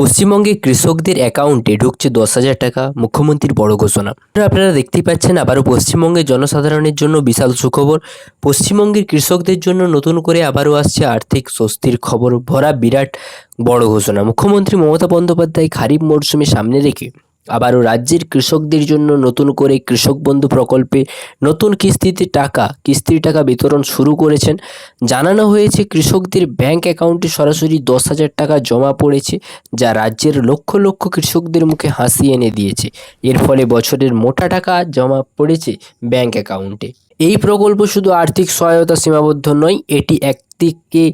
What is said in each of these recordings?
পশ্চিমবঙ্গে কৃষকদের অ্যাকাউন্টে ঢুকছে দশ হাজার টাকা, মুখ্যমন্ত্রীর বড় ঘোষণা। আপনারা দেখতেই পাচ্ছেন আবারও পশ্চিমবঙ্গের জনসাধারণের জন্য বিশাল সুখবর। পশ্চিমবঙ্গের কৃষকদের জন্য নতুন করে আবারও আসছে আর্থিক স্বস্তির খবর, ভরা বিরাট বড় ঘোষণা। মুখ্যমন্ত্রী মমতা বন্দ্যোপাধ্যায় খারিফ মরশুমে সামনে রেখে আবারও রাজ্যের কৃষকদের জন্য নতুন করে কৃষক বন্ধু প্রকল্পে নতুন কিস্তিতে টাকা, কিস্তির টাকা বিতরণ শুরু করেছেন। জানানো হয়েছে কৃষকদের ব্যাংক অ্যাকাউন্টে সরাসরি দশ হাজার টাকা জমা পড়েছে, যা রাজ্যের লক্ষ লক্ষ কৃষকদের মুখে হাসি এনে দিয়েছে। এর ফলে বছরের মোটা টাকা জমা পড়েছে ব্যাংক অ্যাকাউন্টে। এই প্রকল্প শুধু আর্থিক সহায়তা সীমাবদ্ধ নয়, এটি একদিকে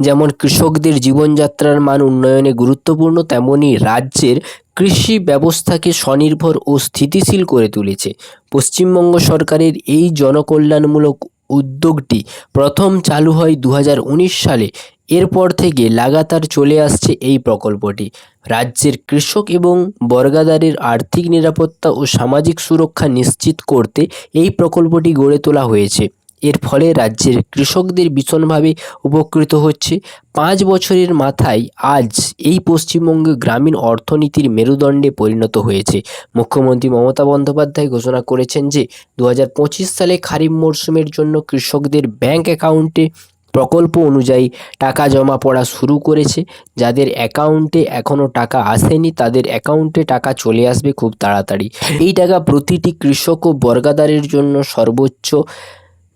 যেমন কৃষকদের জীবনযাত্রার মান উন্নয়নে গুরুত্বপূর্ণ, তেমনি রাজ্যের কৃষি ব্যবস্থাকে স্বনির্ভর ও স্থিতিশীল করে তুলেছে। পশ্চিমবঙ্গ সরকারের এই জনকল্যাণমূলক উদ্যোগটি প্রথম চালু হয় দু হাজার উনিশ সালে। এরপর থেকে লাগাতার চলে আসছে এই প্রকল্পটি। রাজ্যের কৃষক এবং বর্গাদারের আর্থিক নিরাপত্তা ও সামাজিক সুরক্ষা নিশ্চিত করতে এই প্রকল্পটি গড়ে তোলা হয়েছে। এর ফলে রাজ্যের কৃষকদের ভীষণভাবে উপকৃত হচ্ছে। পাঁচ বছরের মাথায় আজ এই পশ্চিমবঙ্গে গ্রামীণ অর্থনীতির মেরুদণ্ডে পরিণত হয়েছে। মুখ্যমন্ত্রী মমতা বন্দ্যোপাধ্যায় ঘোষণা করেছেন যে দু হাজার পঁচিশ সালে খারিফ মরশুমের জন্য কৃষকদের ব্যাংক অ্যাকাউন্টে প্রকল্প অনুযায়ী টাকা জমা পড়া শুরু করেছে। যাদের অ্যাকাউন্টে এখনও টাকা আসেনি, তাদের অ্যাকাউন্টে টাকা চলে আসবে খুব তাড়াতাড়ি। এই টাকা প্রতিটি কৃষক ও বর্গাদারের জন্য সর্বোচ্চ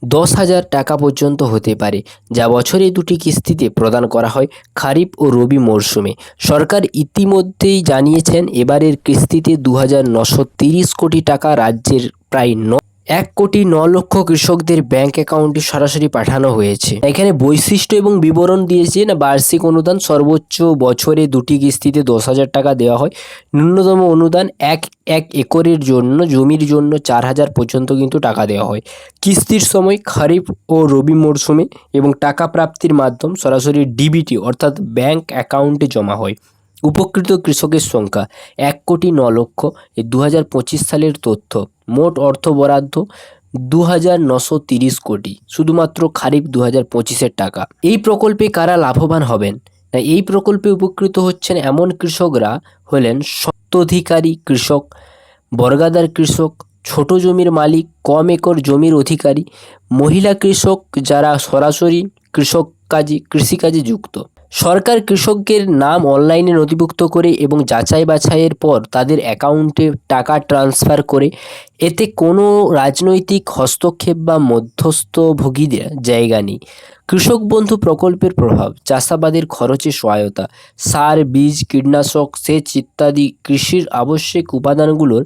দশ হাজার টাকা পর্যন্ত হতে পারে, যা বছরে দুটি কিস্তিতে প্রদান করা হয় খারিফ ও রবি মরশুমে। সরকার ইতিমধ্যেই জানিয়েছেন, এবারের কিস্তিতে দু কোটি টাকা রাজ্যের প্রায় ন এক কোটি ন লক্ষ কৃষকদের ব্যাংক অ্যাকাউন্টে সরাসরি পাঠানো হয়েছে। এখানে বৈশিষ্ট্য এবং বিবরণ দিয়েছে না, বার্ষিক অনুদান সর্বোচ্চ বছরে দুটি কিস্তিতে দশ হাজার টাকা দেওয়া হয়। ন্যূনতম অনুদান এক এক একরের জন্য, জমির জন্য চার হাজার পর্যন্ত কিন্তু টাকা দেওয়া হয়। কিস্তির সময় খারিফ ও রবি মরশুমে এবং টাকা প্রাপ্তির মাধ্যম সরাসরি ডিবিটি, অর্থাৎ ব্যাংক অ্যাকাউন্টে জমা হয়। উপকৃত কৃষকের সংখ্যা, এক কোটি ন লক্ষ এই দু সালের তথ্য। মোট অর্থ বরাদ্দ দু হাজার নশো তিরিশ কোটি। শুধুমাত্র খারিফ দু হাজার পঁচিশের টাকা। এই প্রকল্পে কারা লাভবান হবেন? না, এই প্রকল্পে উপকৃত হচ্ছেন এমন কৃষকরা হলেন স্বত্বাধিকারী কৃষক, বর্গাদার কৃষক, ছোট জমির মালিক, কম একর জমির অধিকারী, মহিলা কৃষক যারা সরাসরি কৃষক কাজে, কৃষিকাজে যুক্ত। সরকার কৃষকদের নাম অনলাইনে নথিভুক্ত করে এবং যাচাই বাছাইয়ের পর তাদের অ্যাকাউন্টে টাকা ট্রান্সফার করে। এতে কোনো রাজনৈতিক হস্তক্ষেপ বা মধ্যস্থভোগীদের জায়গা নেই। কৃষক বন্ধু প্রকল্পের প্রভাব, চাষাবাদের খরচে সহায়তা, সার, বীজ, কীটনাশক সেচ ইত্যাদি কৃষির আবশ্যিক উপাদানগুলোর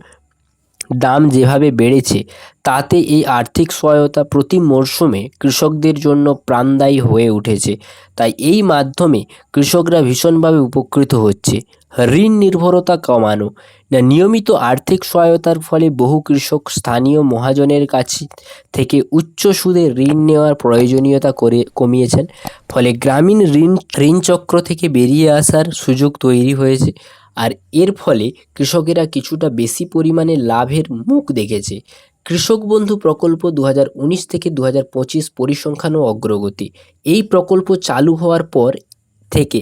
দাম যেভাবে বেড়েছে, তাতে এই আর্থিক সহায়তা প্রতি মরশুমে কৃষকদের জন্য প্রাণদায়ী হয়ে উঠেছে। তাই এই মাধ্যমে কৃষকরা ভীষণভাবে উপকৃত হচ্ছে। ঋণ নির্ভরতা কমানো। না, নিয়মিত আর্থিক সহায়তার ফলে বহু কৃষক স্থানীয় মহাজনের কাছে থেকে উচ্চ সুদে ঋণ নেওয়ার প্রয়োজনীয়তা করে কমিয়েছেন। ফলে গ্রামীণ ঋণ ঋণ চক্র থেকে বেরিয়ে আসার সুযোগ তৈরি হয়েছে আর এর ফলে কৃষকেরা কিছুটা বেশি পরিমাণে লাভের মুখ দেখেছে। কৃষক বন্ধু প্রকল্প দু হাজার উনিশ থেকে দু পরিসংখ্যান ও অগ্রগতি। এই প্রকল্প চালু হওয়ার পর থেকে।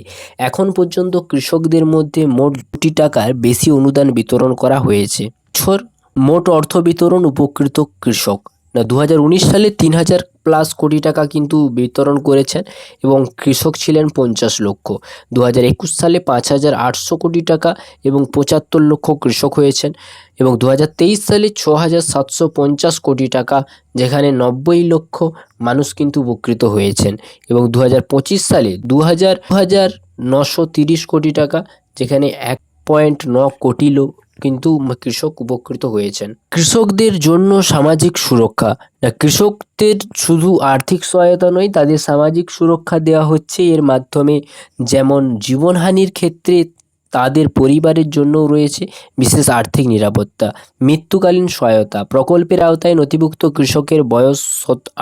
এখন পর্যন্ত কৃষকদের মধ্যে মোট কোটি টাকার বেশি অনুদান বিতরণ করা হয়েছে। ছোর, মোট অর্থ বিতরণ উপকৃত কৃষক। না দু হাজার উনিশ সালে তিন হাজার প্লাস কোটি টাকা কিন্তু বিতরণ করেছেন এবং কৃষক ছিলেন পঞ্চাশ লক্ষ। দু একুশ সালে পাঁচ হাজার আটশো কোটি টাকা এবং পঁচাত্তর লক্ষ কৃষক হয়েছেন এবং দু হাজার তেইশ সালে ছ হাজার সাতশো পঞ্চাশ কোটি টাকা, যেখানে নব্বই লক্ষ মানুষ কিন্তু উপকৃত হয়েছেন এবং দু পঁচিশ সালে দু হাজার নশো তিরিশ কোটি টাকা, যেখানে এক পয়েন্ট ন কোটি লোক কিন্তু কৃষক উপকৃত হয়েছেন। কৃষকদের জন্য সামাজিক সুরক্ষা। না, কৃষকদের শুধু আর্থিক সহায়তা নয়, তাদের সামাজিক সুরক্ষা দেওয়া হচ্ছে। এর মাধ্যমে যেমন জীবনহানির ক্ষেত্রে তাদের পরিবারের জন্যও রয়েছে বিশেষ আর্থিক নিরাপত্তা। মৃত্যুকালীন সহায়তা। প্রকল্পের আওতায় নথিভুক্ত কৃষকের বয়স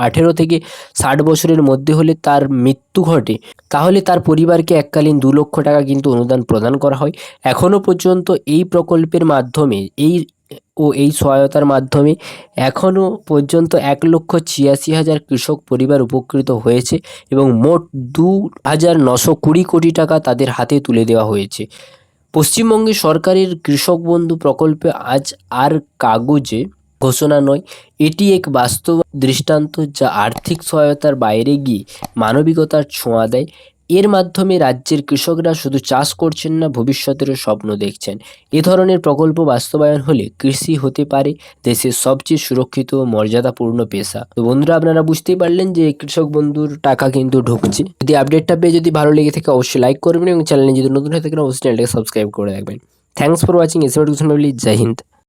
আঠেরো থেকে ষাট বছরের মধ্যে হলে তার মৃত্যু ঘটে। তাহলে তার পরিবারকে এককালীন দু লক্ষ টাকা কিন্তু অনুদান প্রদান করা হয়। এখনও পর্যন্ত এই প্রকল্পের মাধ্যমে, এই ও এই সহায়তার মাধ্যমে এখনও পর্যন্ত এক লক্ষ ছিয়াশি হাজার কৃষক পরিবার উপকৃত হয়েছে এবং মোট দু হাজার নশো কুড়ি কোটি টাকা তাদের হাতে তুলে দেওয়া হয়েছে। পশ্চিমবঙ্গে সরকারের কৃষক বন্ধু প্রকল্পে আজ আর কাগজে ঘোষণা নয়। এটি এক বাস্তব দৃষ্টান্ত যা আর্থিক সহায়তার বাইরে গিয়ে মানবিকতার ছোঁয়া দেয়। এর মাধ্যমে রাজ্যের কৃষকরা শুধু চাষ করছেন না, ভবিষ্যতেরও স্বপ্ন দেখছেন। এ ধরনের প্রকল্প বাস্তবায়ন হলে কৃষি হতে পারে দেশের সবচেয়ে সুরক্ষিত ও মর্যাদাপূর্ণ পেশা। তো বন্ধুরা, আপনারা বুঝতেই পারলেন যে কৃষক বন্ধুর টাকা কিন্তু ঢুকছে। যদি আপডেটটা পেয়ে যদি ভালো লেগে থাকে, অবশ্যই লাইক করবেন এবং চ্যানেলে যদি নতুন হয়ে থাকেন, অবশ্যই চ্যানেলটাকে সাবস্ক্রাইব করে রাখবেন। থ্যাংকস ফর ওয়াচিং এসে জয় হিন্দ।